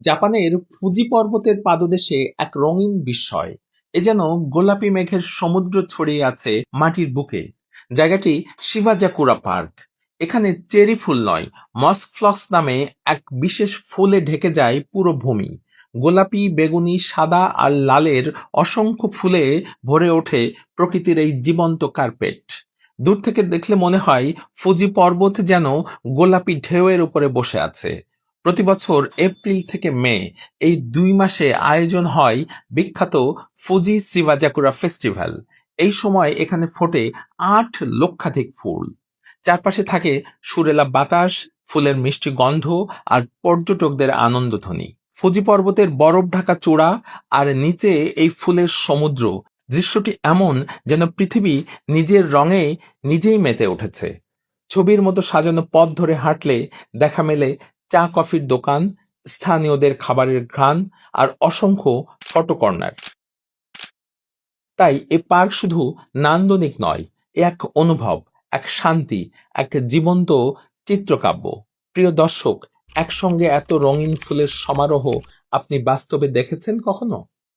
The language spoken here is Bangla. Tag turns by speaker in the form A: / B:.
A: জাপানের ফুজি পর্বতের পাদদেশে এক রঙিন বিস্ময়। এ যেন গোলাপি মেঘের সমুদ্র ছড়িয়ে আছে মাটির বুকে। জায়গাটি শিবাজাকুরা পার্ক। এখানে চেরি ফুল নয়, মস্ক ফ্লক্স নামে এক বিশেষ ফুলে ঢেকে যায় পুরো ভূমি। গোলাপি, বেগুনি, সাদা আর লালের অসংখ্য ফুলে ভরে ওঠে প্রকৃতির এই জীবন্ত কার্পেট। দূর থেকে দেখলে মনে হয় ফুজি পর্বত যেন গোলাপি ঢেউয়ের উপরে বসে আছে। প্রতি বছর এপ্রিল থেকে মে এই দুই মাসে আয়োজন হয় বিখ্যাত ফুজি সিভাজাকুরা ফেস্টিভ্যাল। এই সময় এখানে ফোটে আট লক্ষাধিক ফুল। চারপাশে থাকে সুরেলা বাতাস, ফুলের মিষ্টি গন্ধ আর পর্যটকদের আনন্দধ্বনি ফুজি পর্বতের বরফ ঢাকা চূড়া আর নিচে এই ফুলের সমুদ্র। দৃশ্যটি এমন যেন পৃথিবী নিজের রঙে নিজেই মেতে উঠেছে। ছবির মতো সাজানো পথ ধরে হাঁটলে দেখা মেলে চা কফির দোকান, স্থানীয়দের খাবারের ঘ্রাণ আর অসংখ্য ফটো কর্নার। তাই এ পার্ক শুধু নান্দনিক নয় এক অনুভব, এক শান্তি, এক জীবন্ত চিত্রকাব্য। প্রিয় দর্শক, একসঙ্গে এত রঙিন ফুলের সমারোহ আপনি বাস্তবে দেখেছেন কখনো?